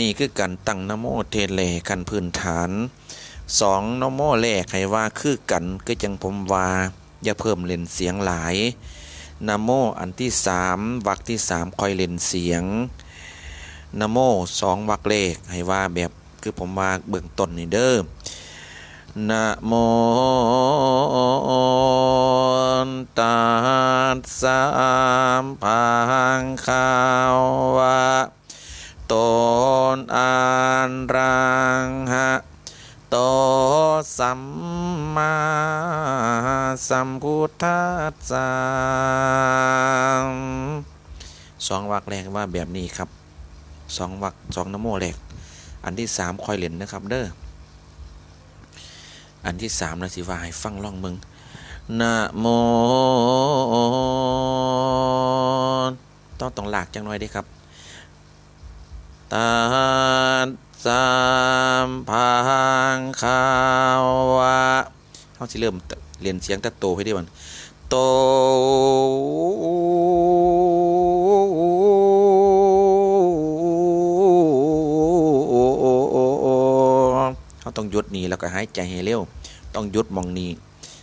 นี้คือการตั้งนโมเทเลกันพื้นฐานสองนโมแรกให้ว่าคือกันก็จังผมว่าอย่าเพิ่มเล่นเสียงหลายนโมอันที่สามวรรคที่สามคอยเล่นเสียงนโมสองวรรคเลขให้ว่าแบบคือผมว่าเบื้องต้นนี่เด้อนะโมตัสสะภะคะวะ ตนอันรังหะโตสัมมาสัมพุทธัสสะสองวรรคแรกว่าแบบนี้ครับสองวรรคสองนโมแรกอันที่สามคอยเล่นนะครับเด้ออันที่สามนะสิว่าให้ฟังล่องมึงนะโมต้องต้องหลากจังหน่อยด้ครับ คะวะเขาสิเริ่มเรียนเสียงตะโตให้ได้บันโตเขาต้องหยุดนี้แล้วก็หายใจให้เร็ว ต้องหยุดมองนี้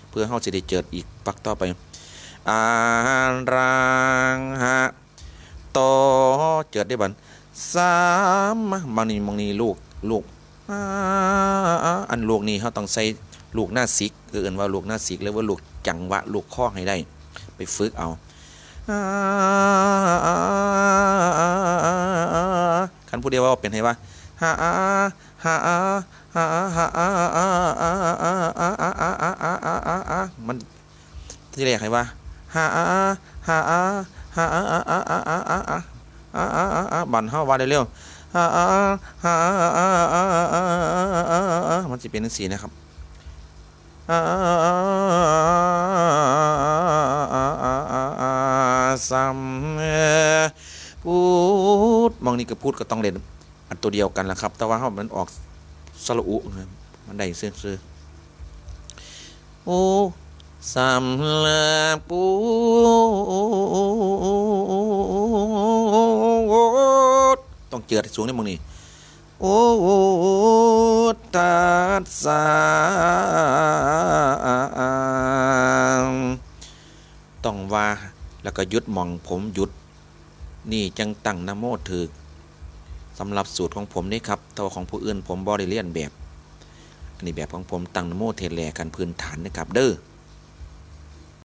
เพื่อเขาจะได้เจิดอีกปักต่อไปอารังหะโตเจิดได้บันสามบางนี้บางนี้ลูกลูก อันลูกนี้เขาต้องใส่ลูกหน้าซิกคือเอื่นว่าลูกหน้าซิกแล้วว่าลูกจังหวะลูกข้อให้ได้ ไปฝึกเอาคันผู้เดียวว่าเป็นไงวะฮาฮาฮาฮามันที่เรียกไงวะฮาฮาฮาบันเฮาว่าเร็วๆ มันจะเป็นสีนะครับสัมพูดมองนี่ก็พูดก็ต้องเล่นอันตัวเดียวกันแหละครับ แต่ว่าเขามันออกสระอุมันได้เสื่อซื้อโอ้สัมพูด เจือดสูงในมึงนี่โอ้ตัสสะต้องว่าแล้วก็หยุดหมองผมหยุด นี่จังตั้งนโมถึกสำหรับสูตรของผมนี่ครับตัวาของผู้อื่นผมบริเลียนแบบ อันนี้แบบของผมตั้งนโมเทแลกันพื้นฐานนะครับเด้อ